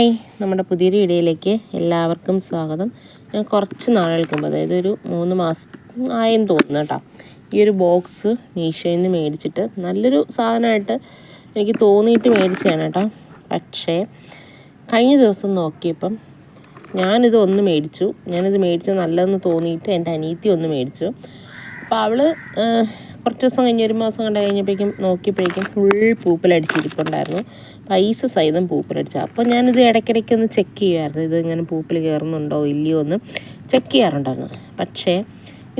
Hi. നമ്മുടെ പുതിയൊരു വീഡിയോയിലേക്ക് എല്ലാവർക്കും സ്വാഗതം. ഞാൻ കുറച്ച് നാളുകൾക്ക് മുമ്പ് അതായത് ഒരു മൂന്ന് മാസം ആയെന്ന് തോന്നുന്നു കേട്ടോ ഈ ഒരു ബോക്സ് മീഷോയിൽ നിന്ന് മേടിച്ചിട്ട് നല്ലൊരു സാധനമായിട്ട് എനിക്ക് തോന്നിയിട്ട് മേടിച്ചതാണ് കേട്ടോ. പക്ഷേ കഴിഞ്ഞ ദിവസം നോക്കിയപ്പം ഞാനിത് ഒന്ന് മേടിച്ചു. ഞാനിത് മേടിച്ച നല്ലതെന്ന് തോന്നിയിട്ട് എന്റെ അനീത്തി ഒന്ന് മേടിച്ചു. അപ്പോൾ അവൾ കുറച്ച് ദിവസം കഴിഞ്ഞ് ഒരു മാസം കണ്ട് കഴിഞ്ഞപ്പോഴേക്കും നോക്കിയപ്പോഴേക്കും ഫുൾ പൂപ്പലടിച്ചിരിപ്പുണ്ടായിരുന്നു. പൈസ സഹിതം പൂപ്പലടിച്ച. അപ്പോൾ ഞാനിത് ഇടയ്ക്കിടയ്ക്ക് ഒന്ന് ചെക്ക് ചെയ്യുമായിരുന്നു ഇത് ഇങ്ങനെ പൂപ്പൽ കയറുന്നുണ്ടോ ഇല്ലയോ എന്ന് ചെക്ക് ചെയ്യാറുണ്ടായിരുന്നു. പക്ഷേ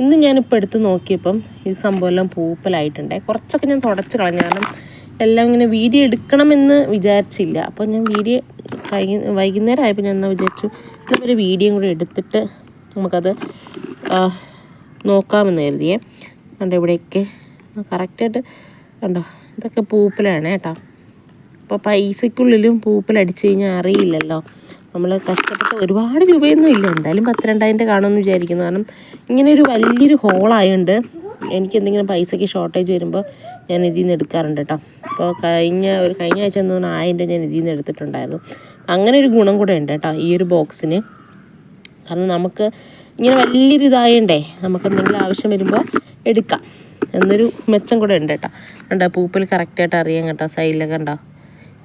ഇന്ന് ഞാനിപ്പോൾ എടുത്ത് നോക്കിയപ്പം ഈ സംഭവം എല്ലാം പൂപ്പലായിട്ടുണ്ട്. കുറച്ചൊക്കെ ഞാൻ തുടച്ച് കളഞ്ഞു. കാരണം എല്ലാം ഇങ്ങനെ വീഡിയോ എടുക്കണമെന്ന് വിചാരിച്ചില്ല. അപ്പോൾ ഞാൻ വീഡിയോ വൈകി വൈകുന്നേരം ആയപ്പോൾ ഞാൻ എന്നാൽ വിചാരിച്ചു ഒരു വീഡിയോയും കൂടി എടുത്തിട്ട് നമുക്കത് നോക്കാമെന്ന് കരുതിയേ. കണ്ടോ ഇവിടെയൊക്കെ കറക്റ്റായിട്ട് കണ്ടോ? ഇതൊക്കെ പൂപ്പലാണ് കേട്ടോ. അപ്പോൾ പൈസയ്ക്കുള്ളിലും പൂപ്പലടിച്ച് കഴിഞ്ഞാൽ അറിയില്ലല്ലോ. നമ്മൾ കഷ്ടപ്പെട്ട് ഒരുപാട് രൂപയൊന്നും ഇല്ല. എന്തായാലും പത്ത് രണ്ടായിരം കാണുമെന്ന് വിചാരിക്കുന്നു. കാരണം ഇങ്ങനെ ഒരു വലിയൊരു ഹോളായതുകൊണ്ട് എനിക്ക് എന്തെങ്കിലും പൈസയ്ക്ക് ഷോർട്ടേജ് വരുമ്പോൾ ഞാൻ ഇതിൽ നിന്ന് എടുക്കാറുണ്ട് കേട്ടോ. അപ്പോൾ കഴിഞ്ഞ ഒരു കഴിഞ്ഞ ആഴ്ച എന്ന് പറഞ്ഞാൽ ആയിരം രൂപ ഞാൻ ഇതിൽ നിന്ന് എടുത്തിട്ടുണ്ടായിരുന്നു. അങ്ങനെ ഒരു ഗുണം കൂടെ ഉണ്ട് കേട്ടോ ഈ ഒരു ബോക്സിന്. കാരണം നമുക്ക് ഇങ്ങനെ വലിയൊരു ഇതായണ്ടേ നമുക്ക് എന്തെങ്കിലും ആവശ്യം വരുമ്പോൾ എടുക്കാം. എന്നൊരു മെച്ചം കൂടെ ഉണ്ട് കേട്ടോ. കണ്ടോ പൂപ്പൽ കറക്റ്റായിട്ട് അറിയാം കേട്ടോ സൈഡിലൊക്കെ ഉണ്ടോ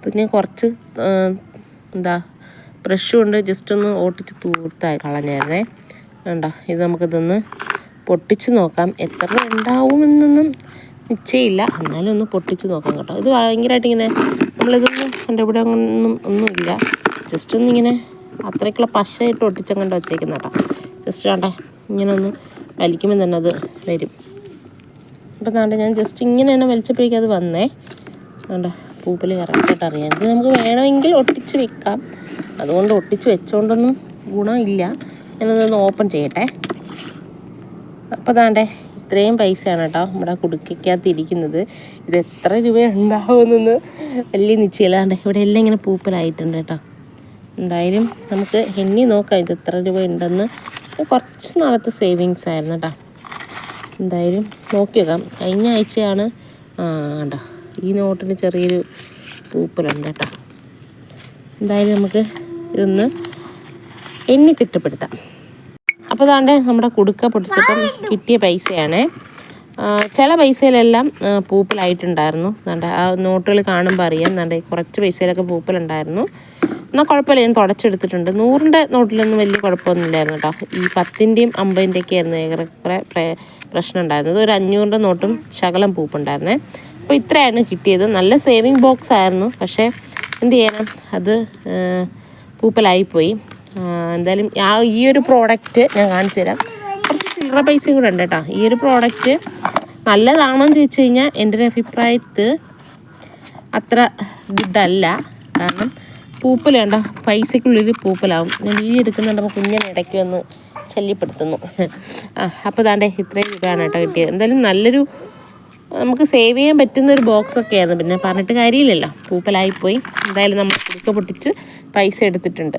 ഇത് ഞാൻ കുറച്ച് എന്താ ബ്രഷ് കൊണ്ട് ജസ്റ്റ് ഒന്ന് ഓട്ടിച്ച് തൂർത്തായി കളഞ്ഞായിരുന്നേ. കണ്ടോ ഇത് നമുക്കിതൊന്ന് പൊട്ടിച്ച് നോക്കാം. എത്ര ഉണ്ടാവുമെന്നൊന്നും നിശ്ചയമില്ല. എന്നാലും ഒന്ന് പൊട്ടിച്ച് നോക്കാം കേട്ടോ. ഇത് ഭയങ്കരമായിട്ട് ഇങ്ങനെ നമ്മളിതൊന്നും എന്റെ ഇവിടെ ഒന്നും ഒന്നുമില്ല ജസ്റ്റ് ഒന്നിങ്ങനെ അത്രയ്ക്കുള്ള പശയിട്ട് ഒട്ടിച്ചങ്ങണ്ട് വച്ചേക്കുന്ന കേട്ടോ. ജസ്റ്റ് വേണ്ടേ ഇങ്ങനെ ഒന്ന് വലിക്കുമ്പോൾ തന്നെ അത് വരും. അപ്പം കണ്ടോ ഞാൻ ജസ്റ്റ് ഇങ്ങനെ തന്നെ വലിച്ചപ്പോഴേക്കും അത് വന്നേ. അതുകൊണ്ട് പൂപ്പൽ കറക്റ്റായിട്ട് അറിയാം. ഇത് നമുക്ക് വേണമെങ്കിൽ ഒട്ടിച്ച് വെക്കാം. അതുകൊണ്ട് ഒട്ടിച്ച് വെച്ചോണ്ടൊന്നും ഗുണമില്ല. ഞാനതൊന്ന് ഓപ്പൺ ചെയ്യട്ടെ. അപ്പോൾ താണ്ടേ ഇത്രയും പൈസയാണ് കേട്ടോ നമ്മുടെ കുടുക്കയ്ക്കകത്ത് ഇരിക്കുന്നത്. ഇത് എത്ര രൂപ ഉണ്ടാവുമെന്നൊന്ന് വലിയ നിശ്ചയമില്ലാണ്ട് ഇവിടെ എല്ലാം ഇങ്ങനെ പൂപ്പലായിട്ടുണ്ട് കേട്ടോ. എന്തായാലും നമുക്ക് എണ്ണി നോക്കാം ഇത് എത്ര രൂപ ഉണ്ടെന്ന് കുറച്ച് നാളത്തെ സേവിങ്സ് ആയിരുന്നു കേട്ടോ. എന്തായാലും നോക്കി വെക്കാം കഴിഞ്ഞ ആഴ്ചയാണ് കണ്ട ഈ നോട്ടിന് ചെറിയൊരു പൂപ്പലുണ്ട് കേട്ടോ. എന്തായാലും നമുക്ക് ഇതൊന്ന് എണ്ണി തിട്ടപ്പെടുത്താം. അപ്പോൾ അതാണ്ട് നമ്മുടെ കുടുക്ക പൊടിച്ചപ്പം കിട്ടിയ പൈസയാണ്. ചില പൈസയിലെല്ലാം പൂപ്പലായിട്ടുണ്ടായിരുന്നു. എന്താണ്ട് ആ നോട്ടുകൾ കാണുമ്പോൾ അറിയാം. എന്താണ്ട് കുറച്ച് പൈസയിലൊക്കെ പൂപ്പലുണ്ടായിരുന്നു. എന്നാൽ കുഴപ്പമില്ല ഞാൻ തുടച്ചെടുത്തിട്ടുണ്ട്. നൂറിന്റെ നോട്ടിലൊന്നും വലിയ കുഴപ്പമൊന്നുമില്ലായിരുന്നു കേട്ടോ. ഈ പത്തിന്റെയും അമ്പതിന്റെയൊക്കെ ആയിരുന്നു ഏറെ പ്രശ്നം ഉണ്ടായിരുന്നത് ഒരു അഞ്ഞൂറിന്റെ നോട്ടും ശകലം പൂപ്പുണ്ടായിരുന്നേ. അപ്പോൾ ഇത്രയായിരുന്നു കിട്ടിയത്. നല്ല സേവിങ് ബോക്സ് ആയിരുന്നു. പക്ഷേ എന്ത് ചെയ്യണം അത് പൂപ്പലായിപ്പോയി. എന്തായാലും ആ ഈ ഒരു പ്രോഡക്റ്റ് ഞാൻ കാണിച്ചു തരാം. കുറച്ച് ചില്ലറ പൈസയും കൂടെ ഉണ്ട് കേട്ടോ. ഈ ഒരു പ്രോഡക്റ്റ് നല്ലതാണോ എന്ന് ചോദിച്ചു കഴിഞ്ഞാൽ എന്റെ ഒരു അഭിപ്രായത്തിൽ അത്ര ഗുഡല്ല. കാരണം പൂപ്പൽ വേണ്ട പൈസക്കുള്ളിൽ പൂപ്പലാവും. ഞാൻ വീഡിയോ എടുക്കുന്നുണ്ടപ്പോൾ കുഞ്ഞിനെ ഇടയ്ക്ക് വന്ന് ശല്യപ്പെടുത്തുന്നു. അപ്പോൾ താണ്ടേ ഇത്രയും രൂപയാണ് കേട്ടോ കിട്ടിയത്. എന്തായാലും നല്ലൊരു നമുക്ക് സേവ് ചെയ്യാൻ പറ്റുന്ന ഒരു ബോക്സ് ഒക്കെ ആയിരുന്നു. പിന്നെ പറഞ്ഞിട്ട് കാര്യമില്ലല്ലോ. പൂപ്പലായിപ്പോയി. എന്തായാലും നമ്മൾ കുടുക്ക പൊട്ടിച്ച് പൈസ എടുത്തിട്ടുണ്ട്.